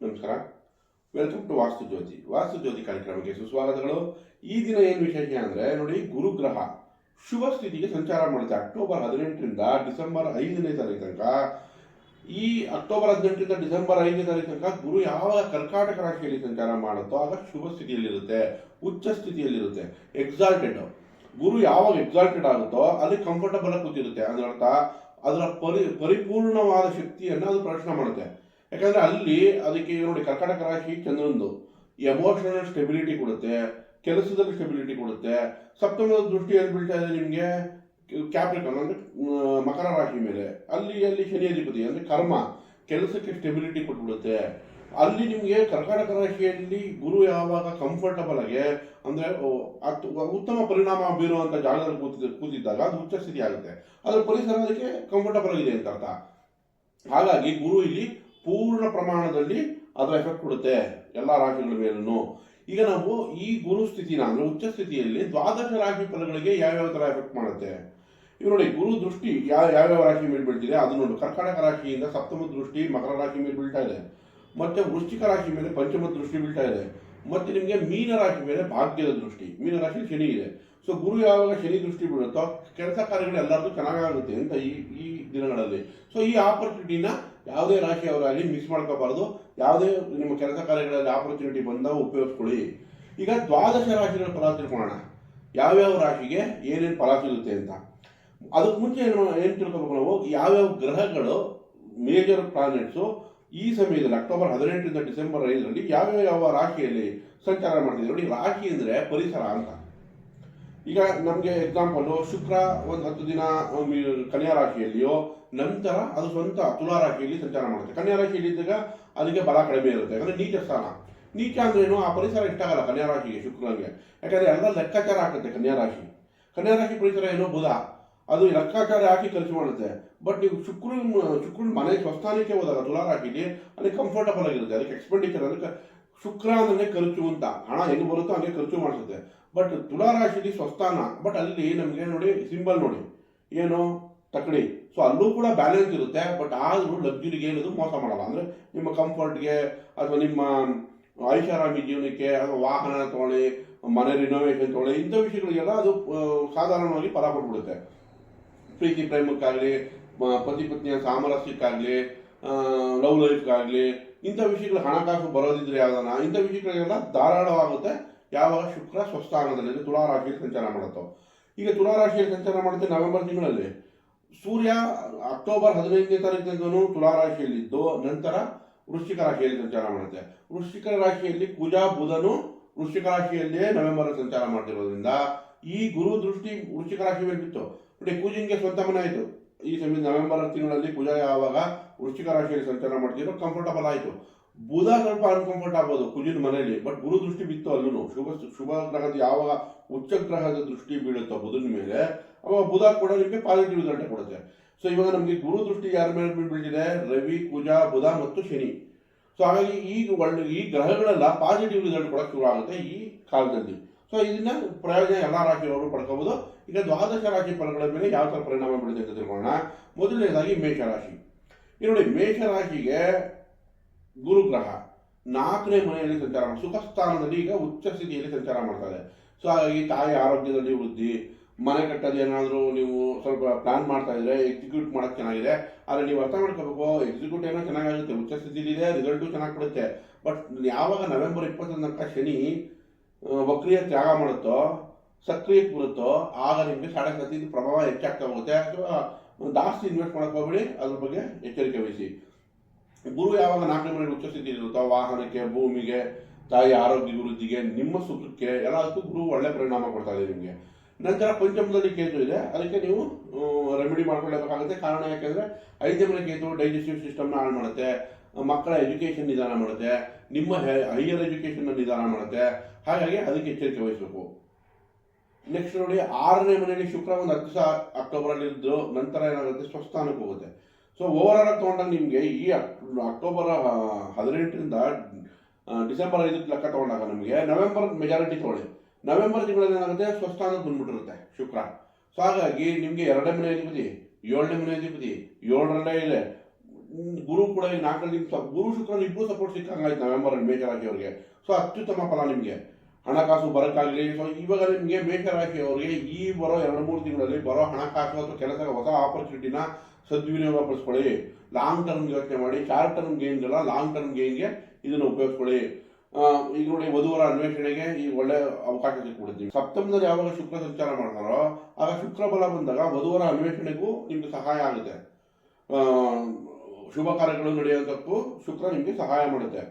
ನಮಸ್ಕಾರ. Welcome to ವಾಸ್ತು ಜ್ಯೋತಿ ವಾಸ್ತು ಜ್ಯೋತಿ ಕಾರ್ಯಕ್ರಮಕ್ಕೆ ಸುಸ್ವಾಗತಗಳು. ಈ ದಿನ ಏನು ವಿಶೇಷ ಅಂದರೆ ನೋಡಿ, ಗುರುಗ್ರಹ ಶುಭ ಸ್ಥಿತಿಗೆ ಸಂಚಾರ ಮಾಡುತ್ತೆ. ಅಕ್ಟೋಬರ್ ಹದಿನೆಂಟರಿಂದ ಡಿಸೆಂಬರ್ ಐದನೇ ತಾರೀಕು ತನಕ. ಈ ಅಕ್ಟೋಬರ್ ಹದಿನೆಂಟರಿಂದ ಡಿಸೆಂಬರ್ ಐದನೇ ತಾರೀಕು ತನಕ ಗುರು ಯಾವಾಗ ಕರ್ಕಾಟಕ ರಾಶಿಯಲ್ಲಿ ಸಂಚಾರ ಮಾಡುತ್ತೋ ಆಗ ಶುಭ ಸ್ಥಿತಿಯಲ್ಲಿರುತ್ತೆ, ಉಚ್ಚ ಸ್ಥಿತಿಯಲ್ಲಿರುತ್ತೆ. ಎಕ್ಸಾಲ್ಟೆಡ್ ಗುರು ಯಾವಾಗ ಎಕ್ಸಾಲ್ಟೆಡ್ ಆಗುತ್ತೋ ಅಲ್ಲಿ ಕಂಫರ್ಟಬಲ್ ಆಗಿ ಕೂತಿರುತ್ತೆ. ಅದರರ್ಥ ಅದರ ಪರಿ, ಪರಿಪೂರ್ಣವಾದ ಶಕ್ತಿಯನ್ನು ಅದು ಪ್ರದರ್ಶನ ಮಾಡುತ್ತೆ. ಯಾಕಂದ್ರೆ ಅಲ್ಲಿ ಅದಕ್ಕೆ ನೋಡಿ ಕರ್ಕಾಟಕ ರಾಶಿ ಚಂದ್ರಂದು ಎಮೋಷನಲ್ ಸ್ಟೆಬಿಲಿಟಿ ಕೊಡುತ್ತೆ, ಕೆಲಸದಲ್ಲಿ ಸ್ಟೆಬಿಲಿಟಿ ಕೊಡುತ್ತೆ. ಸಪ್ತಮದ ದೃಷ್ಟಿ ಎಲ್ಲಿ ಬೀಳ್ತಾ ಇದೆ ನಿಮಗೆ? ಕ್ಯಾಪ್ರಿಕನ್ ಅಂದರೆ ಮಕರ ರಾಶಿ ಮೇಲೆ. ಅಲ್ಲಿ ಅಲ್ಲಿ ಶನಿ ಅಧಿಪತಿ ಅಂದ್ರೆ ಕರ್ಮ, ಕೆಲಸಕ್ಕೆ ಸ್ಟೆಬಿಲಿಟಿ ಕೊಟ್ಬಿಡುತ್ತೆ. ಅಲ್ಲಿ ನಿಮಗೆ ಕರ್ಕಾಟಕ ರಾಶಿಯಲ್ಲಿ ಗುರು ಯಾವಾಗ ಕಂಫರ್ಟಬಲ್ ಆಗಿ, ಅಂದ್ರೆ ಉತ್ತಮ ಪರಿಣಾಮ ಬೀರುವಂತ ಜಾಗದಲ್ಲಿ ಕೂತಿದ್ದ ಕೂತಿದ್ದಾಗ ಅದು ಉಚ್ಚ ಸ್ಥಿತಿ ಆಗುತ್ತೆ ಅದರ ಪರಿಸರ ಅದಕ್ಕೆ ಕಂಫರ್ಟಬಲ್ ಆಗಿದೆ ಅಂತ ಅರ್ಥ. ಹಾಗಾಗಿ ಗುರು ಇಲ್ಲಿ ಪೂರ್ಣ ಪ್ರಮಾಣದಲ್ಲಿ ಅದರ ಎಫೆಕ್ಟ್ ಕೊಡುತ್ತೆ ಎಲ್ಲ ರಾಶಿಗಳ ಮೇಲೂ ಈಗ ನಾವು ಈ ಗುರು ಸ್ಥಿತಿನ ಅಂದರೆ ಉಚ್ಚ ಸ್ಥಿತಿಯಲ್ಲಿ ದ್ವಾದಶ ರಾಶಿ ಫಲಗಳಿಗೆ ಯಾವ್ಯಾವ ತರ ಎಫೆಕ್ಟ್ ಮಾಡುತ್ತೆ? ಇವ್ರು ನೋಡಿ, ಗುರು ದೃಷ್ಟಿ ಯಾವ ಯಾವ್ಯಾವ ರಾಶಿ ಮೇಲೆ ಬೀಳ್ತಿದೆ? ಅದು ನೋಡಿ, ಕರ್ಕಾಟಕ ರಾಶಿಯಿಂದ ಸಪ್ತಮ ದೃಷ್ಟಿ ಮಕರ ರಾಶಿ ಮೇಲೆ ಬೀಳ್ತಾ ಇದೆ. ಮತ್ತೆ ವೃಶ್ಚಿಕ ರಾಶಿ ಮೇಲೆ ಪಂಚಮ ದೃಷ್ಟಿ ಬೀಳ್ತಾ ಇದೆ. ಮತ್ತೆ ನಿಮಗೆ ಮೀನ ರಾಶಿ ಮೇಲೆ ಭಾಗ್ಯದ ದೃಷ್ಟಿ, ಮೀನ ರಾಶಿ ಶನಿ ಇದೆ. ಸೊ ಗುರು ಯಾವಾಗ ಶನಿ ದೃಷ್ಟಿ ಬೀಳುತ್ತೋ, ಕೆಲಸ ಕಾರ್ಯಗಳು ಎಲ್ಲರಿಗೂ ಚೆನ್ನಾಗಾಗುತ್ತೆ ಅಂತ ಈ ಈ ದಿನಗಳಲ್ಲಿ. ಸೊ ಈ ಆಪರ್ಚುನಿಟಿನ ಯಾವುದೇ ರಾಶಿಯವರಾಗಲಿ ಮಿಸ್ ಮಾಡ್ಕೋಬಾರ್ದು. ಯಾವುದೇ ನಿಮ್ಮ ಕೆಲಸ ಕಾರ್ಯಗಳಲ್ಲಿ ಆಪರ್ಚುನಿಟಿ ಬಂದಾಗ ಉಪಯೋಗಿಸ್ಕೊಳ್ಳಿ. ಈಗ ದ್ವಾದಶ ರಾಶಿಗಳ ಫಲ ತಿಳ್ಕೊಳ್ಳೋಣ. ಯಾವ್ಯಾವ ರಾಶಿಗೆ ಏನೇನು ಫಲ ಸಿಗುತ್ತೆ ಅಂತ. ಅದಕ್ಕೆ ಮುಂಚೆ ಏನು ಏನು ತಿಳ್ಕೊಬೇಕು ನಾವು? ಯಾವ್ಯಾವ ಗ್ರಹಗಳು ಮೇಜರ್ ಪ್ಲಾನೆಟ್ಸು ಈ ಸಮಯದಲ್ಲಿ ಅಕ್ಟೋಬರ್ ಹದಿನೆಂಟರಿಂದ ಡಿಸೆಂಬರ್ ಐದರಲ್ಲಿ ಯಾವ್ಯಾವ ಯಾವ ರಾಶಿಯಲ್ಲಿ ಸಂಚಾರ ಮಾಡ್ತಿದೆ ನೋಡಿ, ರಾಶಿ ಅಂದರೆ ಪರಿಸರ ಅಂತ. ಈಗ ನಮಗೆ ಎಕ್ಸಾಂಪಲ್ಲು ಶುಕ್ರ ಒಂದು ಹತ್ತು ದಿನ ಕನ್ಯಾ ರಾಶಿಯಲ್ಲಿಯೋ, ನಂತರ ಅದು ಸ್ವಂತ ತುಲಾ ರಾಶಿಯಲ್ಲಿ ಸಂಚಾರ ಮಾಡುತ್ತೆ. ಕನ್ಯಾ ರಾಶಿಯಲ್ಲಿ ಇದ್ದಾಗ ಅದಕ್ಕೆ ಬಲ ಕಡಿಮೆ ಇರುತ್ತೆ. ಯಾಕಂದ್ರೆ ನೀಚ ಸ್ಥಾನ. ನೀಚ ಅಂದ್ರೇನು ಆ ಪರಿಸರ ಇಷ್ಟ ಆಗಲ್ಲ ಕನ್ಯಾ ರಾಶಿಗೆ, ಶುಕ್ರನಿಗೆ. ಯಾಕಂದ್ರೆ ಎಲ್ಲ ಲೆಕ್ಕಾಚಾರ ಹಾಕುತ್ತೆ ಕನ್ಯಾ ರಾಶಿ. ಕನ್ಯಾ ರಾಶಿ ಪರಿಸರ ಏನೋ? ಬುಧ. ಅದು ಲೆಕ್ಕಾಚಾರ ಹಾಕಿ ಕೆಲಸ ಮಾಡುತ್ತೆ. ಬಟ್ ನೀವು ಶುಕ್ರ ಶುಕ್ರನ ಮನೆ ಸ್ವಸ್ಥಾನಕ್ಕೆ ಹೋದಾಗ ತುಲಾ ರಾಶಿಲಿ ಅಲ್ಲಿ ಕಂಫರ್ಟಬಲ್ ಆಗಿರುತ್ತೆ. ಅದಕ್ಕೆ ಎಕ್ಸ್ಪೆಂಡಿಚರ್ ಅದಕ್ಕೆ ಶುಕ್ರ ಅಂದ್ರೆ ಖರ್ಚು ಅಂತ. ಹಣ ಹೆಂಗೆ ಬರುತ್ತೋ ಹಂಗೆ ಖರ್ಚು ಮಾಡಿಸುತ್ತೆ. ಬಟ್ ತುಲಾ ರಾಶಿಲಿ ಸ್ವಸ್ಥಾನ ಬಟ್ ಅಲ್ಲಿ ನಮಗೆ ನೋಡಿ ಸಿಂಬಲ್ ನೋಡಿ. ಏನು? ತಕಡಿ. ಸೊ ಅಲ್ಲೂ ಕೂಡ ಬ್ಯಾಲೆನ್ಸ್ ಇರುತ್ತೆ ಬಟ್ ಆದರೂ ಲಗ್ಜುರಿಗೆ ಏನಿದ್ರು ಮೋಸ ಮಾಡಲ್ಲ. ಅಂದರೆ ನಿಮ್ಮ ಕಂಫರ್ಟ್ಗೆ ಅಥವಾ ನಿಮ್ಮ ಐಷಾರಾಮಿ ಜೀವನಕ್ಕೆ, ಅಥವಾ ವಾಹನ ತೊಗೊಳ್ಳಿ, ಮನೆ ರಿನೋವೇಷನ್ ತೊಗೊಳ್ಳಿ, ಇಂಥ ವಿಷಯಗಳಿಗೆಲ್ಲ ಅದು ಸಾಧಾರಣವಾಗಿ ಫಲ ಕೊಟ್ಬಿಡುತ್ತೆ. ಪ್ರೀತಿ ಪ್ರೇಮಕ್ಕಾಗಲಿ ಪತಿ ಪತ್ನಿಯ ಸಾಮರಸ್ಯಕ್ಕಾಗಲಿ ಲವ್ ಲೈಫ್ಗಾಗಲಿ ಇಂಥ ವಿಷಯಗಳು ಹಣಕಾಸು ಬರೋದಿದ್ರೆ ಯಾವ್ದಾನ, ಇಂಥ ವಿಷಯಗಳಿಗೆಲ್ಲ ಧಾರಾಳವಾಗುತ್ತೆ. ಯಾವಾಗ ಶುಕ್ರ ಸ್ವಸ್ಥಾನದಲ್ಲಿ ತುಲಾರಾಶಿಯಲ್ಲಿ ತುಲಾ ರಾಶಿಯಲ್ಲಿ ಸಂಚಾರ ಮಾಡುತ್ತೋ ಈಗ ತುಲಾ ರಾಶಿಯಲ್ಲಿ ಸಂಚಾರ ಮಾಡುತ್ತೆ ನವೆಂಬರ್ ತಿಂಗಳಲ್ಲಿ. ಸೂರ್ಯ ಅಕ್ಟೋಬರ್ ಹದಿನೈದನೇ ತಾರೀಕಿನಿಂದನೂ ತುಲಾ ರಾಶಿಯಲ್ಲಿದ್ದು ನಂತರ ವೃಶ್ಚಿಕ ರಾಶಿಯಲ್ಲಿ ಸಂಚಾರ ಮಾಡುತ್ತೆ. ವೃಶ್ಚಿಕ ರಾಶಿಯಲ್ಲಿ ಕುಜ, ಬುಧನು ವೃಶ್ಚಿಕ ರಾಶಿಯಲ್ಲಿಯೇ ನವೆಂಬರ್ ಸಂಚಾರ ಮಾಡ್ತಿರೋದ್ರಿಂದ, ಈ ಗುರು ದೃಷ್ಟಿ ವೃಶ್ಚಿಕ ರಾಶಿ ಮೇಲೆ ಬಿತ್ತು. ನೋಡಿ, ಕೂಜಿಂಗೆ ಸ್ವಂತ ಮನೆ ಆಯಿತು. ಈ ಸಮಯ ನವೆಂಬರ್ ತಿಂಗಳಲ್ಲಿ ಕುಜ ಯಾವಾಗ ವೃಶ್ಚಿಕ ರಾಶಿಯಲ್ಲಿ ಸಂಚಾರ ಮಾಡ್ತಿದ್ರು ಕಂಫರ್ಟಬಲ್ ಆಯಿತು. ಬುಧ ಸ್ವಲ್ಪ ಅನ್ಕಂಫರ್ಟ್ ಆಗ್ಬೋದು ಕುಜಿನ ಮನೆಯಲ್ಲಿ ಬಟ್ ಗುರು ದೃಷ್ಟಿ ಬಿತ್ತು ಅಲ್ಲೂ ಶುಭ ಶುಭ ಗ್ರಹದ ಯಾವ ಉಚ್ಚ ಗ್ರಹದ ದೃಷ್ಟಿ ಬೀಳುತ್ತೋ ಬುಧನ ಮೇಲೆ ಅವಾಗ ಬುಧ ಕೂಡ ನಿಮಗೆ ಪಾಸಿಟಿವ್ ರಿಸಲ್ಟ್ ಕೊಡುತ್ತೆ. ಸೊ ಇವಾಗ ನಮಗೆ ಗುರು ದೃಷ್ಟಿ ಯಾರ ಮೇಲೆ ಬೀಳ್ತಿದೆ ರವಿ, ಕುಜ, ಬುಧ ಮತ್ತು ಶನಿ. ಸೊ ಹಾಗಾಗಿ ಈಗ ಒಳ್ಳೆ, ಈ ಗ್ರಹಗಳೆಲ್ಲ ಪಾಸಿಟಿವ್ ರಿಸಲ್ಟ್ ಕೊಡಕ್ಕೆ ಶುರು ಆಗುತ್ತೆ ಈ ಕಾಲದಲ್ಲಿ. ಸೊ ಇದನ್ನ ಪ್ರಯೋಜನ ಎಲ್ಲ ರಾಶಿಯವರು ಪಡ್ಕೋಬಹುದು ಈಗ ದ್ವಾದಶ ರಾಶಿ ಫಲಗಳ ಮೇಲೆ ಯಾವ ಥರ ಪರಿಣಾಮ ಬೀಳುತ್ತೆ ಅಂತ ತಿಳ್ಕೊಳ್ಳೋಣ. ಮೊದಲನೇದಾಗಿ ಮೇಷರಾಶಿ ಈ ನೋಡಿ ಮೇಷರಾಶಿಗೆ ಗುರುಗ್ರಹ. ನಾಲ್ಕನೇ ಮನೆಯಲ್ಲಿ ಸಂಚಾರ ಸುಖ ಸ್ಥಾನದಲ್ಲಿ ಈಗ ಉಚ್ಚ ಸ್ಥಿತಿಯಲ್ಲಿ ಸಂಚಾರ ಮಾಡ್ತಾರೆ. ಸೊ ಹಾಗಾಗಿ ತಾಯಿ ಆರೋಗ್ಯದಲ್ಲಿ ವೃದ್ಧಿ, ಮನೆ ಕಟ್ಟೋದು ಏನಾದರೂ ನೀವು ಸ್ವಲ್ಪ ಪ್ಲಾನ್ ಮಾಡ್ತಾ ಇದ್ರೆ ಎಕ್ಸಿಕ್ಯೂಟ್ ಮಾಡೋಕೆ ಚೆನ್ನಾಗಿದೆ. ಆದರೆ ನೀವು ಅರ್ಥ ಮಾಡ್ಕೋಬೇಕು ಎಕ್ಸಿಕ್ಯೂಟ್ ಏನೋ ಚೆನ್ನಾಗಾಗುತ್ತೆ, ಉಚ್ಚ ಸ್ಥಿತಿಲಿದೆ ರಿಸಲ್ಟು ಚೆನ್ನಾಗಿ ಕೊಡುತ್ತೆ. ಬಟ್ ಯಾವಾಗ ನವೆಂಬರ್ ಇಪ್ಪತ್ತೊಂದು ತನಕ ಶನಿ ವಕ್ರಿಯ ತ್ಯಾಗ ಮಾಡುತ್ತೋ, ಸಕ್ರಿಯಕ್ಕೆ ಬರುತ್ತೋ, ಆಗ ನಿಮಗೆ ಸಾಡೆ ಪ್ರಭಾವ ಹೆಚ್ಚಾಗ್ತಾ ಹೋಗುತ್ತೆ. ಅಥವಾ ಜಾಸ್ತಿ ಇನ್ವೆಸ್ಟ್ ಹೋಗ್ಬೇಡಿ, ಅದ್ರ ಬಗ್ಗೆ ಎಚ್ಚರಿಕೆ ವಹಿಸಿ. ಗುರು ಯಾವಾಗ ನಾಲ್ಕನೇ ಮನೆಯಲ್ಲಿ ಉಚ್ಚ ಸ್ಥಿತಿ ಇರುತ್ತೋ ವಾಹನಕ್ಕೆ, ಭೂಮಿಗೆ, ತಾಯಿ ಆರೋಗ್ಯ ವೃದ್ಧಿಗೆ ನಿಮ್ಮ ಸುಖಕ್ಕೆ, ಎಲ್ಲದಕ್ಕೂ ಗುರು ಒಳ್ಳೆ ಪರಿಣಾಮ ಕೊಡ್ತಾ ಇದೆ ನಿಮಗೆ. ನಂತರ ಪಂಚಮದಲ್ಲಿ ಕೇತು ಇದೆ. ಅದಕ್ಕೆ ನೀವು ರೆಮಿಡಿ ಮಾಡ್ಕೊಳ್ಳಬೇಕಾಗುತ್ತೆ. ಕಾರಣ ಯಾಕೆಂದ್ರೆ ಐದನೇ ಮನೆ ಕೇತು ಡೈಜೆಸ್ಟಿವ್ ಸಿಸ್ಟಮ್ನ ಹಾಳು ಮಾಡುತ್ತೆ. ಮಕ್ಕಳ ಎಜುಕೇಶನ್ ನಿಧಾನ ಮಾಡುತ್ತೆ. ನಿಮ್ಮ ಹೈಯರ್ ಎಜುಕೇಶನ್ ನಿಧಾನ ಮಾಡುತ್ತೆ. ಹಾಗಾಗಿ ಅದಕ್ಕೆ ಎಚ್ಚರಿಕೆ ವಹಿಸಬೇಕು. ನೆಕ್ಸ್ಟ್ ನೋಡಿ, ಆರನೇ ಮನೆಯಲ್ಲಿ ಶುಕ್ರ ಒಂದು ಹತ್ತು ದಿವಸ ಅಕ್ಟೋಬರ್ ಅಲ್ಲಿ ಇದ್ದು ನಂತರ ಏನಾಗುತ್ತೆ? ಸ್ವಸ್ಥಾನಕ್ಕೆ ಹೋಗುತ್ತೆ. ಸೊ ಓವರ್ ಆಲ್ ತೊಗೊಂಡಾಗ ನಿಮಗೆ ಈ ಅಕ್ಟೋಬರ್ ಹದಿನೆಂಟರಿಂದ ಡಿಸೆಂಬರ್ ಐದಕ್ಕೆ ಲೆಕ್ಕ ತಗೊಂಡಾಗ ನಮಗೆ ನವೆಂಬರ್ ಮೆಜಾರಿಟಿ ತೊಗೊಳ್ಳಿ. ನವೆಂಬರ್ ತಿಂಗಳಲ್ಲಿ ಏನಾಗುತ್ತೆ? ಸ್ವಸ್ಥಾನ ಬಂದ್ಬಿಟ್ಟಿರುತ್ತೆ, ಶುಕ್ರ. ಸೊ ಹಾಗಾಗಿ ನಿಮಗೆ ಎರಡನೇ ಮನೆ ಅಧಿಪತಿ, ಏಳನೇ ಮನೆ ಅಧಿಪತಿ, ಏಳರಲ್ಲೇ ಇದೆ ಗುರು ಕೂಡ ಈಗ ನಾಲ್ಕರಲ್ಲಿ ಗುರು ಶುಕ್ರ ಇಬ್ಬರು ಸಪೋರ್ಟ್ ಸಿಕ್ಕಂಗಾಯ್ತು ನವೆಂಬರ್ ಆಗಿ ಅವರಿಗೆ. ಸೊ ಅತ್ಯುತ್ತಮ ಫಲ ನಿಮಗೆ. ಹಣಕಾಸು ಬರಕ್ಕಾಗಲಿ ಸೊ ಇವಾಗ ನಿಮಗೆ ಮೇಷರಾಶಿಯವರಿಗೆ ಈ ಬರೋ ಎರಡು ಮೂರು ತಿಂಗಳಲ್ಲಿ ಬರೋ ಹಣಕಾಸು ಅಥವಾ ಕೆಲಸ, ಹೊಸ ಆಪರ್ಚುನಿಟಿನ ಸದ್ವಿನಿಯೋಗ ಪಡಿಸ್ಕೊಳ್ಳಿ. ಲಾಂಗ್ ಟರ್ಮ್ ಯೋಚನೆ ಮಾಡಿ ಶಾರ್ಟ್ ಟರ್ಮ್ ಗೇನ್ಗೆಲ್ಲ ಲಾಂಗ್ ಟರ್ಮ್ ಗೇನ್ಗೆ ಇದನ್ನು ಉಪಯೋಗಿಸ್ಕೊಳ್ಳಿ. ಈಗ ನೋಡಿ ವಧುವರ ಅನ್ವೇಷಣೆಗೆ ಈ ಒಳ್ಳೆ ಅವಕಾಶ ಸಿಕ್ಬಿಡುತ್ತೆ. ಸಪ್ತಮದಲ್ಲಿ ಯಾವಾಗ ಶುಕ್ರ ಸಂಚಾರ ಮಾಡ್ತಾರೋ, ಆಗ ಶುಕ್ರ ಬಲ ಬಂದಾಗ ವಧುವರ ಅನ್ವೇಷಣೆಗೂ ನಿಮಗೆ ಸಹಾಯ ಆಗುತ್ತೆ. ಶುಭ ಕಾರ್ಯಗಳು ನಡೆಯುವಂಥಕ್ಕೂ ಶುಕ್ರ ನಿಮಗೆ ಸಹಾಯ ಮಾಡುತ್ತೆ.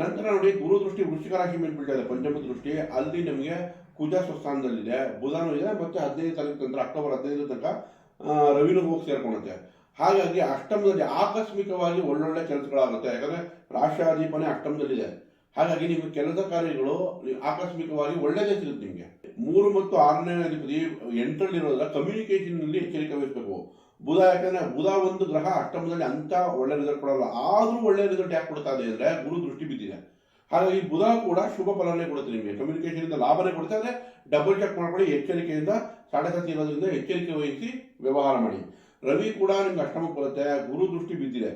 ನಂತರ ನೋಡಿ ಗುರು ದೃಷ್ಟಿ ವೃಶ್ಚಿಕ ರಾಶಿ ಮೇಲೆ ಬೀಳ್ತಾ ಪಂಚಮ ದೃಷ್ಟಿ. ಅಲ್ಲಿ ನಿಮಗೆ ಕುಜ ಸ್ವಸ್ಥಾನದಲ್ಲಿದೆ. ಬುಧನೂ ಇದೆ, ಮತ್ತೆ ಹದಿನೈದು ತಾರೀಕು ನಂತರ, ಅಕ್ಟೋಬರ್ ಹದಿನೈದು ತನಕ ರವಿನೂ ಹೋಗಿ ಸೇರ್ಕೊಳುತ್ತೆ ಹಾಗಾಗಿ ಅಷ್ಟಮದಲ್ಲಿ ಆಕಸ್ಮಿಕವಾಗಿ ಒಳ್ಳೊಳ್ಳೆ ಕೆಲಸಗಳಾಗುತ್ತೆ. ಯಾಕಂದ್ರೆ ರಾಷ್ಟ್ರಾಧಿಪನೆ ಅಷ್ಟಮದಲ್ಲಿದೆ. ಹಾಗಾಗಿ ನಿಮ್ಮ ಕೆಲಸ ಕಾರ್ಯಗಳು ಆಕಸ್ಮಿಕವಾಗಿ ಒಳ್ಳೆಯದೇ ಸಿಗುತ್ತೆ ನಿಮಗೆ. ಮೂರು ಮತ್ತು ಆರನೇ ಅಧಿಪತಿ ಎಂಟರಲ್ಲಿರೋದ್ರ ಕಮ್ಯುನಿಕೇಶನ್ನಲ್ಲಿ ಎಚ್ಚರಿಕೆ ವಹಿಸಬೇಕು. ಬುಧ ಯಾಕಂದ್ರೆ ಬುಧ ಒಂದು ಗ್ರಹ ಅಷ್ಟಮದಲ್ಲಿ ಅಂತ ಒಳ್ಳೆ ರಿಸಲ್ಟ್ ಕೊಡಲ್ಲ. ಆದ್ರೂ ಒಳ್ಳೆ ರಿಸಲ್ಟ್ ಯಾಕೆ ಕೊಡ್ತಾ ಇದೆ ಅಂದ್ರೆ ಗುರು ದೃಷ್ಟಿ ಬಿದ್ದಿದೆ. ಹಾಗಾಗಿ ಬುಧ ಕೂಡ ಶುಭ ಫಲನೇ ಕೊಡುತ್ತೆ ನಿಮಗೆ. ಕಮ್ಯುನಿಕೇಶನ್ ಇಂದ ಲಾಭನೇ ಕೊಡುತ್ತೆ ಅಂದ್ರೆ ಡಬಲ್ ಚೆಕ್ ಮಾಡ್ಕೊಳ್ಳಿ, ಎಚ್ಚರಿಕೆಯಿಂದ ಸಾಡೆ ಸತಿ ಇರೋದ್ರಿಂದ ಎಚ್ಚರಿಕೆ ವಹಿಸಿ ವ್ಯವಹಾರ ಮಾಡಿ. ರವಿ ಕೂಡ ನಿಮ್ಗೆ ಅಷ್ಟಮಕ್ಕೆ ಬರುತ್ತೆ, ಗುರು ದೃಷ್ಟಿ ಬಿದ್ದಿದೆ.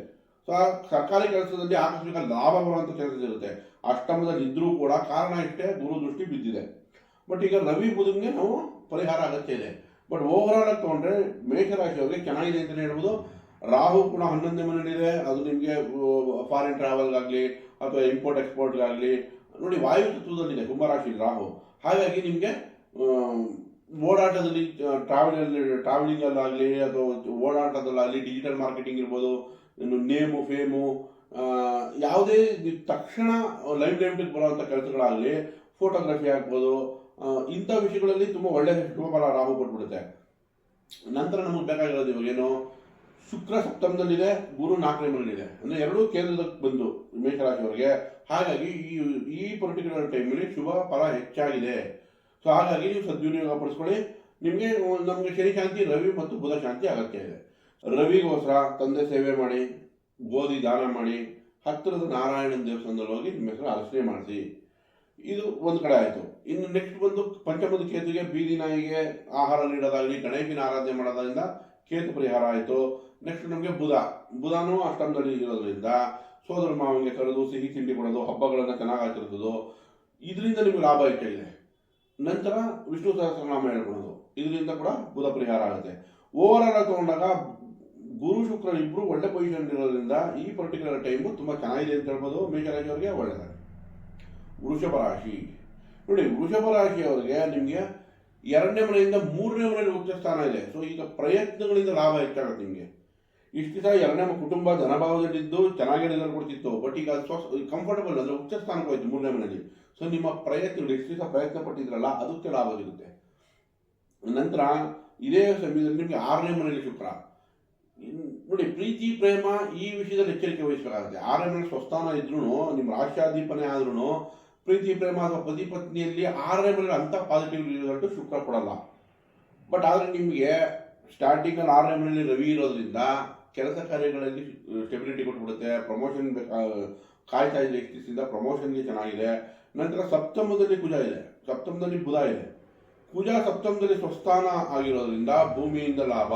ಸೊ ಆ ಸರ್ಕಾರಿ ಕೆಲಸದಲ್ಲಿ ಆಕಸ್ಮಿಕ ಲಾಭ ಬರುವಂತ ಕೆಲಸ ಇರುತ್ತೆ. ಅಷ್ಟಮದಲ್ಲಿ ಇದ್ರೂ ಕೂಡ ಕಾರಣ ಇಷ್ಟೇ, ಗುರು ದೃಷ್ಟಿ ಬಿದ್ದಿದೆ. ಬಟ್ ಈಗ ರವಿ ಬುಧನ್ಗೆ ನಾವು ಪರಿಹಾರ ಅಗತ್ಯ ಇದೆ. ಬಟ್ ಓವರ್ ಆಲ್ ಆಗಿ ತಗೊಂಡ್ರೆ ಮೇಷರಾಶಿಯವರಿಗೆ ಚೆನ್ನಾಗಿದೆ ಅಂತಲೇ ಹೇಳ್ಬೋದು ರಾಹು ಕೂಡ ಹನ್ನೊಂದನೇ ಮನೆಯಲ್ಲಿದೆ ಅದು ನಿಮಗೆ ಫಾರಿನ್ ಟ್ರಾವೆಲ್ಗಾಗಲಿ ಅಥವಾ ಇಂಪೋರ್ಟ್ ಎಕ್ಸ್ಪೋರ್ಟ್ಗಾಗಲಿ ನೋಡಿ ವಾಯು ತತ್ವದಲ್ಲಿದೆ ಕುಂಭರಾಶಿ ರಾಹು ಹಾಗಾಗಿ ನಿಮಗೆ ಓಡಾಟದಲ್ಲಿ ಟ್ರಾವೆಲಲ್ಲಿ ಟ್ರಾವೆಲಿಂಗಲ್ಲಾಗಲಿ ಅಥವಾ ಓಡಾಟದಲ್ಲಾಗಲಿ ಡಿಜಿಟಲ್ ಮಾರ್ಕೆಟಿಂಗ್ ಇರ್ಬೋದು ನೇಮು ಫೇಮು ಯಾವುದೇ ತಕ್ಷಣ ಲೈವ್ ಲೈವ್ಟಿಗೆ ಬರುವಂಥ ಕೆಲಸಗಳಾಗಲಿ ಫೋಟೋಗ್ರಫಿ ಆಗ್ಬೋದು ಇಂಥ ವಿಷಯಗಳಲ್ಲಿ ತುಂಬ ಒಳ್ಳೆ ಶುಭಫಲ ರಾಹು ಕೊಟ್ಬಿಡುತ್ತೆ. ನಂತರ ನಮಗೆ ಬೇಕಾಗಿರೋದು ಇವಾಗ ಏನು ಶುಕ್ರ ಸಪ್ತಮದಲ್ಲಿದೆ, ಗುರು ನಾಲ್ಕನೇ ಮನೆಯಲ್ಲಿದೆ. ಅಂದರೆ ಎರಡೂ ಕೇಂದ್ರದಕ್ಕೆ ಬಂದು ಮೇಷರಾಶಿಯವರಿಗೆ. ಹಾಗಾಗಿ ಈ ಈ ಪರ್ಟಿಕ್ಯುಲರ್ ಟೈಮಲ್ಲಿ ಶುಭ ಫಲ ಹೆಚ್ಚಾಗಿದೆ. ಸೊ ಹಾಗಾಗಿ ನೀವು ಸದ್ವಿನಿಯೋಗ ಪಡಿಸ್ಕೊಳ್ಳಿ. ನಿಮಗೆ, ನಮಗೆ ಶನಿ ಶಾಂತಿ, ರವಿ ಮತ್ತು ಬುಧ ಶಾಂತಿ ಅಗತ್ಯ ಇದೆ. ರವಿಗೋಸ್ಕರ ತಂದೆ ಸೇವೆ ಮಾಡಿ, ಗೋಧಿ ದಾನ ಮಾಡಿ, ಹತ್ತಿರದ ನಾರಾಯಣನ ದೇವಸ್ಥಾನದಲ್ಲಿ ಹೋಗಿ ನಿಮ್ಮ ಹೆಸರು ಅರ್ಚನೆ ಮಾಡಿಸಿ. ಇದು ಒಂದು ಕಡೆ ಆಯಿತು. ಇನ್ನು ನೆಕ್ಸ್ಟ್ ಬಂದು ಪಂಚಮದ ಕೇತುಗೆ ಬೀದಿ ನಾಯಿಗೆ ಆಹಾರ ನೀಡೋದಾಗಲಿ, ಗಣೇಶನ ಆರಾಧನೆ ಮಾಡೋದ್ರಿಂದ ಕೇತು ಪರಿಹಾರ ಆಯಿತು. ನೆಕ್ಸ್ಟ್ ನಮಗೆ ಬುಧ. ಬುಧನೂ ಅಷ್ಟಮದಲ್ಲಿ ಇರೋದ್ರಿಂದ ಸೋದರ ಮಾವನಿಗೆ ಕರೆದು ಸಿಹಿ ತಿಂಡಿ ಕೊಡೋದು, ಹಬ್ಬಗಳನ್ನು ಚೆನ್ನಾಗಿ ಆಚರಿಸೋದು, ಇದರಿಂದ ನಿಮಗೆ ಲಾಭ ಹೆಚ್ಚಾಗಿದೆ ನಂತರ ವಿಷ್ಣು ಸಹಸ್ರನಾಮ ಹೇಳ್ಕೊಳ್ಳೋದು ಇದರಿಂದ ಕೂಡ ಬುಧ ಪರಿಹಾರ ಆಗುತ್ತೆ. ಓವರ್ ಆಲ್ ತಗೊಂಡಾಗ ಗುರು, ಶುಕ್ರ ಇಬ್ಬರು ಒಳ್ಳೆ ಪೊಸಿಷನ್ ಇರೋದ್ರಿಂದ ಈ ಪರ್ಟಿಕ್ಯುಲರ್ ಟೈಮು ತುಂಬ ಚೆನ್ನಾಗಿದೆ ಅಂತ ಹೇಳ್ಬೋದು. ಅವರಿಗೆ ಒಳ್ಳೆಯದಾಗುತ್ತೆ ವೃಷಭ ರಾಶಿ ನೋಡಿ ವೃಷಭ ರಾಶಿಯವರಿಗೆ ನಿಮಗೆ ಎರಡನೇ ಮನೆಯಿಂದ ಮೂರನೇ ಮನೆಯಲ್ಲಿ ಉಚ್ಚ ಸ್ಥಾನ ಇದೆ. ಸೊ ಈಗ ಪ್ರಯತ್ನಗಳಿಂದ ಲಾಭ ಹೆಚ್ಚಾಗುತ್ತೆ ನಿಮಗೆ. ಇಷ್ಟು ದಿವಸ ಎರಡನೇ ಕುಟುಂಬ ಧನಭಾವದಲ್ಲಿದ್ದು ಚೆನ್ನಾಗಿ ನಿಧಾನ ಕೊಡ್ತಿತ್ತು. ಬಟ್ ಈಗ ಸ್ವ ಕಂಫರ್ಟಬಲ್ ಅಂದರೆ ಉಚ್ಚ ಸ್ಥಾನಕ್ಕೆ ಹೋಯ್ತು ಮೂರನೇ ಮನೆಯಲ್ಲಿ. ಸೊ ನಿಮ್ಮ ಪ್ರಯತ್ನಗಳು ಎಷ್ಟು ದಿವಸ ಪ್ರಯತ್ನ ಪಟ್ಟಿದ್ರಲ್ಲ, ಅದಕ್ಕೆ ಲಾಭ ಸಿಗುತ್ತೆ. ನಂತರ ಇದೇ ಸಮಯದಲ್ಲಿ ನಿಮಗೆ ಆರನೇ ಮನೆಯಲ್ಲಿ ಶುಕ್ರ. ನೋಡಿ, ಪ್ರೀತಿ, ಪ್ರೇಮ ಈ ವಿಷಯದಲ್ಲಿ ಎಚ್ಚರಿಕೆ ವಹಿಸಬೇಕಾಗುತ್ತೆ. ಆರನೇ ಮನೆ ಸ್ವಸ್ಥಾನ ಇದ್ರೂ ನಿಮ್ಮ ರಾಷ್ಟ್ರಾಧಿಪನೆ ಆದ್ರೂ ಪ್ರೀತಿ ಪ್ರೇಮ ಅಥವಾ ಪತಿ ಪತ್ನಿಯಲ್ಲಿ ಆರನೇ ಮನೆಯಲ್ಲಿ ಅಂತ ಪಾಸಿಟಿವ್ ರಿಸಲ್ಟ್ ಶುಕ್ರ ಕೊಡಲ್ಲ. ಬಟ್ ಆದರೆ ನಿಮಗೆ ಸ್ಟಾರ್ಟಿಂಗಲ್ಲಿ ಆರನೇ ಮನೆಯಲ್ಲಿ ರವಿ ಇರೋದ್ರಿಂದ ಕೆಲಸ ಕಾರ್ಯಗಳಲ್ಲಿ ಸ್ಟೆಬಿಲಿಟಿ ಕೊಟ್ಬಿಡುತ್ತೆ ಪ್ರಮೋಷನ್ ಕಾಯ್ತಾ ಇದೆ ದಿವಸದಿಂದ ಪ್ರಮೋಷನ್ಗೆ ಚೆನ್ನಾಗಿದೆ. ನಂತರ ಸಪ್ತಮದಲ್ಲಿ ಕುಜ ಇದೆ. ಸಪ್ತಮದಲ್ಲಿ ಬುಧ ಇದೆ. ಕುಜ ಸಪ್ತಮದಲ್ಲಿ ಸ್ವಸ್ಥಾನ ಆಗಿರೋದ್ರಿಂದ ಭೂಮಿಯಿಂದ ಲಾಭ.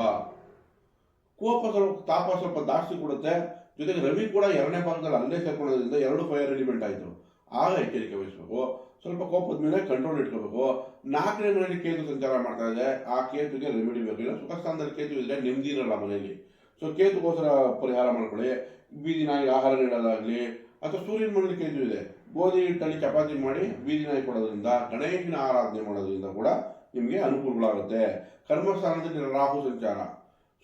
ಕೋಪ ಸ್ವಲ್ಪ, ತಾಪ ಸ್ವಲ್ಪ ಜಾಸ್ತಿ ಕೊಡುತ್ತೆ. ಜೊತೆಗೆ ರವಿ ಕೂಡ ಎರಡನೇ ಭಾಗದಲ್ಲಿ ಅಲ್ಲೇ ಸೇರ್ಕೊಳ್ಳೋದ್ರಿಂದ ಎರಡು ಫೈರ್ ಎಲಿಮೆಂಟ್ ಆಯಿತು. ಆಗ ಎಚ್ಚರಿಕೆ ವಹಿಸಬೇಕು ಸ್ವಲ್ಪ ಕೋಪದ ಮೇಲೆ ಕಂಟ್ರೋಲ್ ಇಟ್ಕೋಬೇಕು. ನಾಲ್ಕನೇ ಮನೆಯಲ್ಲಿ ಕೇತು ಸಂಚಾರ ಮಾಡ್ತಾ ಇದೆ. ಆ ಕೇತುಗೆ ರೆಮಿಡಿ ಬೇಕಿಲ್ಲ ಸುಖ ಸ್ಥಾನದಲ್ಲಿ ಕೇತು ಇದ್ರೆ ನೆಮ್ಮದಿ ಇರಲ್ಲ ಮನೆಯಲ್ಲಿ. ಸೊ ಕೇತುಗೋಸ್ಕರ ಪರಿಹಾರ ಮಾಡ್ಕೊಳ್ಳಿ. ಬೀದಿ ನಾಯಿ ಆಹಾರ ನೀಡೋದಾಗಲಿ, ಅಥವಾ ಸೂರ್ಯನ ಮನೆಯಲ್ಲಿ ಕೇತು ಇದೆ. ಗೋಧಿ ಹಿಟ್ಟಲ್ಲಿ ಚಪಾತಿ ಮಾಡಿ ಬೀದಿ ನಾಯಿ ಕೊಡೋದ್ರಿಂದ, ಗಣೇಶನ ಆರಾಧನೆ ಮಾಡೋದ್ರಿಂದ ಕೂಡ ನಿಮಗೆ ಅನುಕೂಲಗಳಾಗುತ್ತೆ. ಕರ್ಮಸ್ಥಾನದಲ್ಲಿ ರಾಹು ಸಂಚಾರ.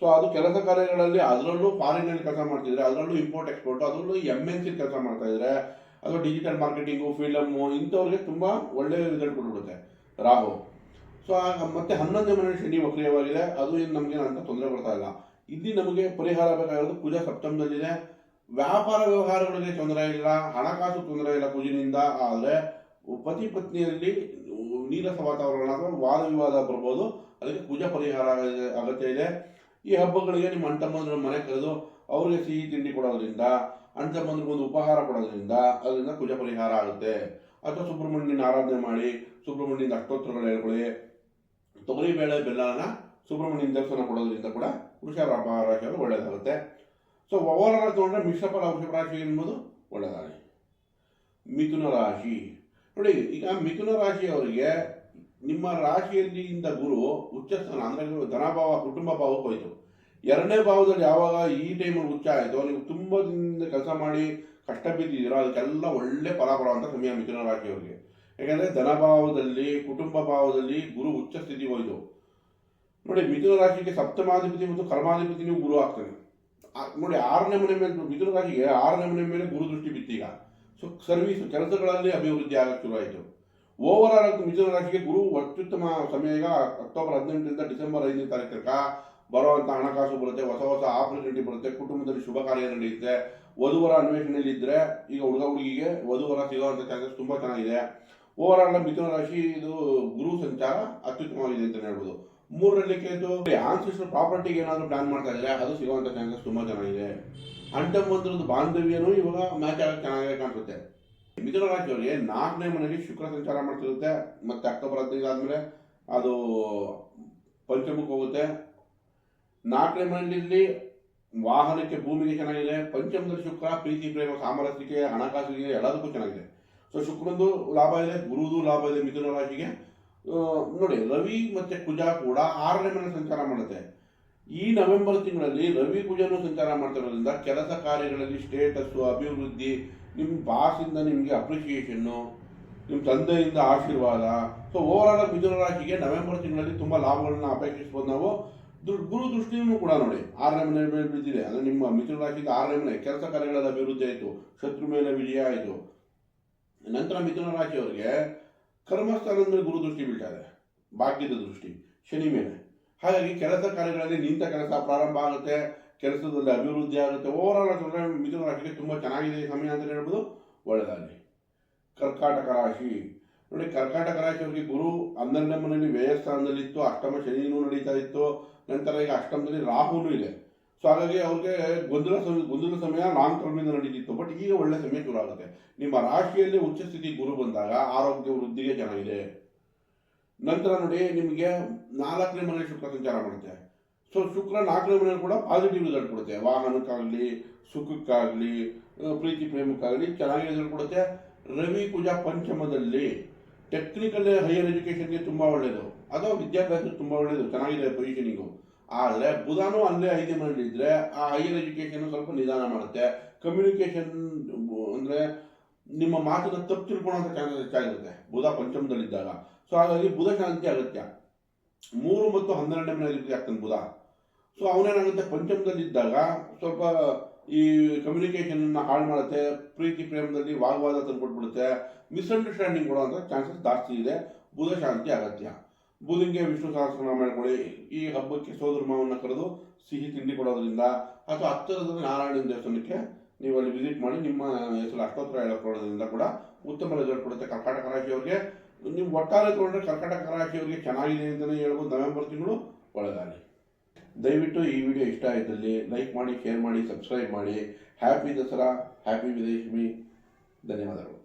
ಸೊ ಅದು ಕೆಲಸ ಕಾರ್ಯಗಳಲ್ಲಿ, ಅದರಲ್ಲೂ ಫಾರಿನಲ್ಲಿ ಕೆಲಸ ಮಾಡ್ತಿದ್ರೆ, ಅದರಲ್ಲೂ ಇಂಪೋರ್ಟ್ ಎಕ್ಸ್ಪೋರ್ಟ್ ಅದರಲ್ಲೂ ಎಂ ಎನ್ ಸಿ ಕೆಲಸ ಮಾಡ್ತಾ ಇದ್ರೆ ಅಥವಾ ಡಿಜಿಟಲ್ ಮಾರ್ಕೆಟಿಂಗು ಫಿಲಮ್ಮು ಇಂಥವ್ರಿಗೆ ತುಂಬ ಒಳ್ಳೆಯ ರಿಸಲ್ಟ್ ಕೊಟ್ಬಿಡುತ್ತೆ. ರಾಹು. ಸೊ ಮತ್ತೆ ಹನ್ನೊಂದನೇ ಮನೆ ಶನಿ ವಕ್ರಿಯವಾಗಿದೆ. ಅದು ಏನು ನಮಗೆ ಅಂತ ತೊಂದರೆ ಕೊಡ್ತಾ ಇಲ್ಲ. ಇಲ್ಲಿ ನಮಗೆ ಪರಿಹಾರ ಬೇಕಾಗಿರೋದು ಪೂಜಾ ಸಪ್ತಮದಲ್ಲಿದೆ. ವ್ಯಾಪಾರ ವ್ಯವಹಾರಗಳಿಗೆ ತೊಂದರೆ ಇಲ್ಲ. ಹಣಕಾಸು ತೊಂದರೆ ಇಲ್ಲ ಪೂಜೆಯಿಂದ. ಆದರೆ, ಪತಿ ಪತ್ನಿಯಲ್ಲಿ ನೀರಸ ವಾತಾವರಣ ಅಥವಾ ವಾದ ವಿವಾದ ಬರ್ಬೋದು. ಅದಕ್ಕೆ ಪೂಜಾ ಪರಿಹಾರ ಅಗತ್ಯ ಇದೆ. ಈ ಹಬ್ಬಗಳಿಗೆ ನಿಮ್ಮ ಅಣ್ಣ ಮನೆ ಕರೆದು, ಅವರಿಗೆ ಸಿಹಿ ತಿಂಡಿ ಕೊಡೋದ್ರಿಂದ ಅಣ್ಣ ತಮ್ಮಂದ್ರಿಗೆ ಒಂದು ಉಪಹಾರ ಕೊಡೋದ್ರಿಂದ ಅದರಿಂದ ಕುಜ ಪರಿಹಾರ ಆಗುತ್ತೆ. ಅಥವಾ ಸುಬ್ರಹ್ಮಣ್ಯನ ಆರಾಧನೆ ಮಾಡಿ ಸುಬ್ರಹ್ಮಣ್ಯನ ಅಷ್ಟೋತ್ತರಗಳು ಹೇಳ್ಕೊಳ್ಳಿ. ತೊಗರಿಬೇಳೆ ಬೆಲ್ಲನ ಸುಬ್ರಹ್ಮಣ್ಯನ ದರ್ಶನ ಕೊಡೋದ್ರಿಂದ ಕೂಡ ವೃಷಭ ರಾಶಿಯವರು ಒಳ್ಳೆಯದಾಗುತ್ತೆ ಸೊ ಓವರಾಲ್ ತೊಗೊಂಡ್ರೆ ಮಿಶ್ರ ಫಲ ವೃಷಭ ರಾಶಿ ಎನ್ನುವುದು ಒಳ್ಳೆಯದಾಗಿ ಮಿಥುನ ರಾಶಿ. ನೋಡಿ, ಈಗ ಮಿಥುನ ರಾಶಿಯವರಿಗೆ ನಿಮ್ಮ ರಾಶಿಯಿಂದ ಗುರು ಉಚ್ಚ ಸ್ಥಾನ ಅಂದರೆ ಧನಭಾವ ಕುಟುಂಬ ಭಾವಕ್ಕೆ ಹೋಯಿತು. ಎರಡನೇ ಭಾವದಲ್ಲಿ ಯಾವಾಗ ಈ ಟೈಮಲ್ಲಿ ಹುಚ್ಚ ಆಯಿತು, ನೀವು ತುಂಬ ದಿನದಿಂದ ಕೆಲಸ ಮಾಡಿ ಕಷ್ಟ ಬಿದ್ದಿದ್ದೀರೋ, ಅದಕ್ಕೆಲ್ಲ ಒಳ್ಳೆ ಫಲ ಅಂತ ಸಮಯ ಮಿಥುನ ರಾಶಿಯವರಿಗೆ ಯಾಕೆಂದರೆ ಧನಭಾವದಲ್ಲಿ ಕುಟುಂಬ ಭಾವದಲ್ಲಿ ಗುರು ಉಚ್ಚ ಸ್ಥಿತಿ ಹೋಯಿತು ನೋಡಿ, ಮಿಥುನ ರಾಶಿಗೆ ಸಪ್ತಮಾಧಿಪತಿ ಮತ್ತು ಕರ್ಮಾಧಿಪತಿನೂ ಗುರು ಆಗ್ತಾನೆ. ನೋಡಿ, ಆರನೇ ಮನೆ ಮೇಲೆ, ಮಿಥುನ ರಾಶಿಗೆ ಆರನೇ ಮನೆ ಮೇಲೆ ಗುರು ದೃಷ್ಟಿ ಬಿತ್ತೀಗ. ಸೊ ಸರ್ವಿಸ್ ಕೆಲಸಗಳಲ್ಲಿ ಅಭಿವೃದ್ಧಿ ಆಗಕ್ಕೆ ಶುರುವಾಯಿತು. ಓವರ್ ಆಲ್ ಮಿಥುನ ರಾಶಿಗೆ ಗುರು ಅತ್ಯುತ್ತಮ ಸಮಯ ಈಗ ಅಕ್ಟೋಬರ್ ಹದಿನೆಂಟರಿಂದ ಡಿಸೆಂಬರ್ ಐದನೇ ತಾರೀಕು ತನಕ ಬರುವಂಥ ಹಣಕಾಸು ಬರುತ್ತೆ, ಹೊಸ ಹೊಸ ಆಪರ್ಚುನಿಟಿ ಬರುತ್ತೆ, ಕುಟುಂಬದಲ್ಲಿ ಶುಭ ಕಾರ್ಯ ನಡೆಯುತ್ತೆ. ವಧುವರ ಅನ್ವೇಷಣೆಯಲ್ಲಿ ಇದ್ದರೆ ಈಗ ಹುಡುಗ ಹುಡುಗಿಗೆ ವಧುವರ ಸಿಗುವಂಥ ಚಾನ್ಸಸ್ ತುಂಬ ಚೆನ್ನಾಗಿದೆ. ಓವರ್ ಆಲ್ ಮಿಥುನ ರಾಶಿ ಇದು ಗುರು ಸಂಚಾರ ಅತ್ಯುತ್ತಮವಾಗಿದೆ ಅಂತ ಹೇಳ್ಬೋದು. ಮೂರರಲ್ಲಿ ಕೇತು ಆನ್ಸಿಸ್ಟರ್ ಪ್ರಾಪರ್ಟಿಗೆ ಏನಾದರೂ ಪ್ಲಾನ್ ಮಾಡ್ತಾ ಇದ್ರೆ ಅದು ಸಿಗುವಂಥ ಚಾನ್ಸಸ್ ತುಂಬ ಚೆನ್ನಾಗಿದೆ. ಅಂಟಮಂತ್ರದ ಬಾಂಧವ್ಯನೂ ಇವಾಗ ಮ್ಯಾಚ್ ಆಗಕ್ಕೆ ಚೆನ್ನಾಗಿ ಕಾಣಿಸುತ್ತೆ. ಮಿಥುನ ರಾಶಿಯವರಿಗೆ ನಾಲ್ಕನೇ ಮನೆಯಲ್ಲಿ ಶುಕ್ರ ಸಂಚಾರ ಮಾಡ್ತಿರುತ್ತೆ. ಮತ್ತೆ ಅಕ್ಟೋಬರ್ ಹದಿನೈದು ಆದಮೇಲೆ ಅದು ಪಂಚಮಕ್ಕೆ ಹೋಗುತ್ತೆ. ನಾಲ್ಕನೇ ಮನೆಯಲ್ಲಿ ವಾಹನಕ್ಕೆ ಭೂಮಿಗೆ ಚೆನ್ನಾಗಿದೆ, ಪಂಚಮದಲ್ಲಿ ಶುಕ್ರ, ಪ್ರೀತಿ, ಪ್ರೇಮ, ಸಾಮರಸ್ಯಕ್ಕೆ, ಹಣಕಾಸಿಗೆ ಎಲ್ಲದಕ್ಕೂ ಚೆನ್ನಾಗಿದೆ. ಸೊ ಶುಕ್ರಂದು ಲಾಭ ಇದೆ, ಗುರುದು ಲಾಭ ಇದೆ, ಮಿಥುನ ರಾಶಿಗೆ. ನೋಡಿ, ರವಿ ಮತ್ತೆ ಕುಜ ಕೂಡ ಆರನೇ ಮನೆ ಸಂಚಾರ ಮಾಡುತ್ತೆ. ಈ ನವೆಂಬರ್ ತಿಂಗಳಲ್ಲಿ ರವಿ ಕುಜನು ಸಂಚಾರ ಮಾಡ್ತಿರೋದ್ರಿಂದ ಕೆಲಸ ಕಾರ್ಯಗಳಲ್ಲಿ ಸ್ಟೇಟಸ್ಸು ಅಭಿವೃದ್ಧಿ ನಿಮ್ಮ ಬಾಸಿಂದ ನಿಮಗೆ ಅಪ್ರಿಸಿಯೇಷನ್ನು ನಿಮ್ಮ ತಂದೆಯಿಂದ ಆಶೀರ್ವಾದ. ಸೊ ಓವರ್ ಆಲ್ ಮಿಥುನ ರಾಶಿಗೆ ನವೆಂಬರ್ ತಿಂಗಳಲ್ಲಿ ತುಂಬ ಲಾಭಗಳನ್ನ ಅಪೇಕ್ಷಿಸ್ಬೋದು ನಾವು. ಗುರು ದೃಷ್ಟಿಯೂ ಕೂಡ ನೋಡಿ. ಆರನೇ ಮನೆ ಮೇಲೆ ಬಿದ್ದಿದೆ. ಅಂದರೆ ನಿಮ್ಮ ಮಿಥುನ ರಾಶಿಗೆ ಆರನೇ ಮನೆ, ಕೆಲಸ ಕಾರ್ಯಗಳಲ್ಲಿ ಅಭಿವೃದ್ಧಿ ಆಯಿತು, ಶತ್ರು ಮೇಲೆ ವಿಜಯ ಆಯಿತು. ನಂತರ ಮಿಥುನ ರಾಶಿಯವರಿಗೆ ಕರ್ಮಸ್ಥಾನದ ಮೇಲೆ ಗುರು ದೃಷ್ಟಿ ಬೀಳ್ತಾರೆ ಭಾಗ್ಯದ ದೃಷ್ಟಿ, ಶನಿ ಮೇಲೆ. ಹಾಗಾಗಿ ಕೆಲಸ ಕಾರ್ಯಗಳಲ್ಲಿ ನಿಂತ ಕೆಲಸ ಪ್ರಾರಂಭ ಆಗುತ್ತೆ, ಕೆಲಸದಲ್ಲಿ ಅಭಿವೃದ್ಧಿ ಆಗುತ್ತೆ. ಓವರ್ ಆಲ್ ಮಿಥುನ ರಾಶಿಗೆ ತುಂಬ ಚೆನ್ನಾಗಿದೆ ಸಮಯ ಅಂತ ಹೇಳ್ಬೋದು ಒಳ್ಳೆಯದಾಗಲಿ ಕರ್ಕಾಟಕ ರಾಶಿ. ನೋಡಿ ಕರ್ಕಾಟಕ ರಾಶಿಯವರಿಗೆ ಗುರು ಹನ್ನೆರಡನೇ ಮನೆಯಲ್ಲಿ ವ್ಯಯಸ್ಥಾನದಲ್ಲಿತ್ತು, ಅಷ್ಟಮ ಶನಿನೂ ನಡೀತಾ ಇತ್ತು. ನಂತರ ಈಗ ಅಷ್ಟಮದಲ್ಲಿ ರಾಹುನೂ ಇದೆ. ಸೊ ಹಾಗಾಗಿ ಅವ್ರಿಗೆ ಗೊಂದಲ ಸಮಯ ಗೊಂದಲ ಸಮಯ ಲಾಂಗ್ ಟರ್ಮಿಂದ ನಡೀತಿತ್ತು. ಬಟ್ ಈಗ ಒಳ್ಳೆ ಸಮಯ ಶುರು ಆಗುತ್ತೆ. ನಿಮ್ಮ ರಾಶಿಯಲ್ಲಿ ಉಚ್ಚ ಸ್ಥಿತಿ ಗುರು ಬಂದಾಗ ಆರೋಗ್ಯ ವೃದ್ಧಿಗೆ ಚೆನ್ನಾಗಿದೆ ನಂತರ ನೋಡಿ ನಿಮಗೆ ನಾಲ್ಕನೇ ಮನೆ ಶುಕ್ರ ಸಂಚಾರ ಮಾಡುತ್ತೆ. ಸೊ ಶುಕ್ರ ನಾಲ್ಕನೇ ಮನೆಯಲ್ಲಿ ಕೂಡ ಪಾಸಿಟಿವ್ ರಿಸಲ್ಟ್ ಕೊಡುತ್ತೆ. ವಾಹನಕ್ಕಾಗಲಿ, ಸುಖಕ್ಕಾಗಲಿ ಪ್ರೀತಿ ಪ್ರೇಮಕ್ಕಾಗಲಿ ಚೆನ್ನಾಗಿ ರಿಸಲ್ಟ್ ಕೊಡುತ್ತೆ. ರವಿ ಪೂಜಾ ಪಂಚಮದಲ್ಲಿ ಟೆಕ್ನಿಕಲ್ ಹೈಯರ್ ಎಜುಕೇಷನ್ಗೆ ತುಂಬ ಒಳ್ಳೆಯದು ಅಥವಾ ವಿದ್ಯಾಭ್ಯಾಸ ತುಂಬ ಒಳ್ಳೆಯದು ಚೆನ್ನಾಗಿದೆ ಪೊಸಿಷನಿಂಗು ಆದರೆ ಬುಧನೂ ಅಲ್ಲೇ ಐದು ಮನೆಯಲ್ಲಿದ್ದರೆ ಆ ಹೈಯರ್ ಎಜುಕೇಷನ್ ಸ್ವಲ್ಪ ನಿಧಾನ ಮಾಡುತ್ತೆ. ಕಮ್ಯುನಿಕೇಷನ್ ಅಂದರೆ ನಿಮ್ಮ ಮಾತನ್ನ ತಪ್ಪು ತಿಳ್ಕೊಳ್ಳೋಂಥ ಚಾನ್ಸಸ್ ಹೆಚ್ಚಾಗಿರುತ್ತೆ, ಬುಧ ಪಂಚಮದಲ್ಲಿದ್ದಾಗ. ಸೊ ಹಾಗಾಗಿ ಬುಧ ಶಾಂತಿ ಅಗತ್ಯ. ಮೂರು ಮತ್ತು ಹನ್ನೆರಡನೇ ಮನೆಯಲ್ಲಿ ಆಗ್ತಾನೆ ಬುಧ. ಸೊ ಅವನೇನಾಗುತ್ತೆ? ಪಂಚಮದಲ್ಲಿದ್ದಾಗ ಸ್ವಲ್ಪ ಈ ಕಮ್ಯುನಿಕೇಷನನ್ನು ಹಾಳು ಮಾಡುತ್ತೆ, ಪ್ರೀತಿ, ಪ್ರೇಮದಲ್ಲಿ ವಾಗ್ವಾದ ತಂದುಕೊಟ್ಬಿಡುತ್ತೆ ಮಿಸ್ಅಂಡರ್ಸ್ಟ್ಯಾಂಡಿಂಗ್ ಕೊಡುವಂಥ ಚಾನ್ಸಸ್ ಜಾಸ್ತಿ ಇದೆ, ಬುಧ ಶಾಂತಿ ಅಗತ್ಯ. ಬುಧನಿಗೆ ವಿಷ್ಣು ಸಹಸ್ರನಾಮ ಮಾಡಿಕೊಳ್ಳಿ. ಈ ಹಬ್ಬಕ್ಕೆ ಸೋದರ ಮಾವನ್ನ ಕರೆದು ಸಿಹಿ ತಿಂಡಿ ಕೊಡೋದ್ರಿಂದ ಅಥವಾ ಹತ್ತಿರದ ನಾರಾಯಣ ದೇವಸ್ಥಾನಕ್ಕೆ ನೀವು ಅಲ್ಲಿ ವಿಸಿಟ್ ಮಾಡಿ ನಿಮ್ಮ ಹೆಸರು ಅಷ್ಟೋತ್ತರ ಹೇಳ್ಕೊಳ್ಳೋದ್ರಿಂದ ಕೂಡ ಉತ್ತಮ ರಿಸಲ್ಟ್ ಕೊಡುತ್ತೆ ಕರ್ನಾಟಕ ರಾಶಿಯವರಿಗೆ. ನೀವು ಒಟ್ಟಾರೆ ತಗೊಂಡ್ರೆ ಕರ್ನಾಟಕ ರಾಶಿಯವರಿಗೆ ಚೆನ್ನಾಗಿದೆ ಅಂತಲೇ ಹೇಳ್ಬೋದು. ನವೆಂಬರ್ ತಿಂಗಳು ಒಳಗಾಗಲಿ ದಯವಿಟ್ಟು ಈ ವಿಡಿಯೋ ಇಷ್ಟ ಆಯಿತಲ್ಲಿ ಲೈಕ್ ಮಾಡಿ ಶೇರ್ ಮಾಡಿ ಸಬ್ಸ್ಕ್ರೈಬ್ ಮಾಡಿ. ಹ್ಯಾಪಿ ದಸರಾ ಹ್ಯಾಪಿ ವಿಜಯದಶಮಿ ಧನ್ಯವಾದಗಳು.